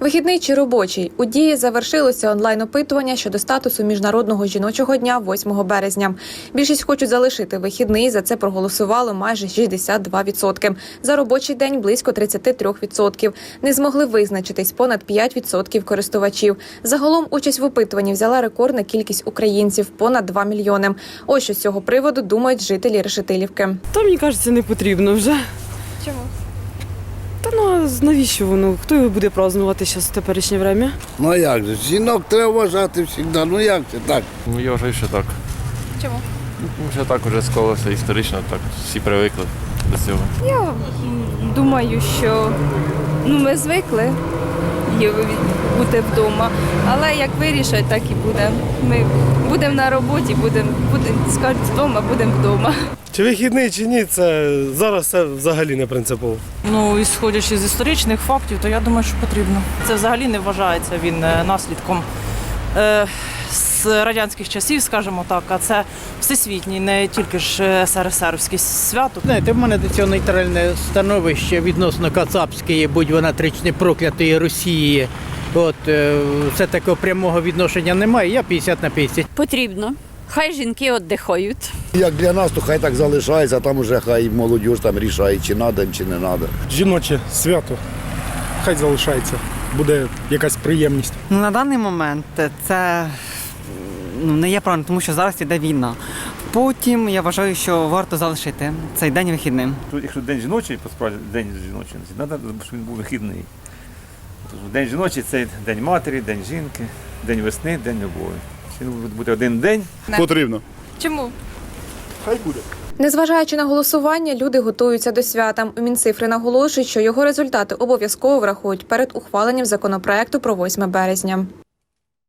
Вихідний чи робочий у дії завершилося онлайн-опитування щодо статусу міжнародного жіночого дня 8 березня. Більшість хочуть залишити вихідний. За це проголосувало майже 62%. За робочий день близько 33%. Не змогли визначитись понад 5% користувачів. Загалом участь в опитуванні взяла рекордна кількість українців понад 2 мільйони. Ось що з цього приводу думають жителі Решетилівки. Та мені кажеться, не потрібно вже. Чому? Навіщо воно? Хто його буде празднувати зараз в теперішнє время? Ну а як же? Жінок треба вважати завжди. Ну як це так? Ну, я вважаю, що так. Чому? Ну, Що так вже склалося історично, так всі привикли до цього. Я думаю, що ну, ми звикли бути вдома. Але як вирішать, так і буде. Ми будемо на роботі, будемо будем, скажуть вдома, будемо вдома. Чи вихідний, чи ні, це зараз це взагалі не принципово. Ну, ісходячи з історичних фактів, то я думаю, що потрібно. Це взагалі не вважається він е, наслідком е, з радянських часів, скажімо так, а це всесвітній, не тільки ж е, СРСРівське свято. Знаєте, в мене до цього нейтральне становище відносно Кацапської, будь вона тричне проклятої Росії. От е, це такого прямого відношення немає. Я 50 на 50. Потрібно. Хай жінки віддихають. Як для нас, то хай так залишається, а там уже хай молодь там рішає, чи треба, чи не треба. Жіноче свято. Хай залишається. Буде якась приємність. Ну, на даний момент це ну, не є правильно, тому що зараз іде війна. Потім я вважаю, що варто залишити цей день вихідним. Тут, якщо день жіночий, посправді день жіночий, треба, щоб він був вихідний. Тож День жіночий це день матері, день жінки, день весни, день любові. Це буде один день. Потрібно. Чому? Хай буде. Незважаючи на голосування, люди готуються до свята. У Мінцифри наголошують, що його результати обов'язково врахують перед ухваленням законопроекту про 8 березня.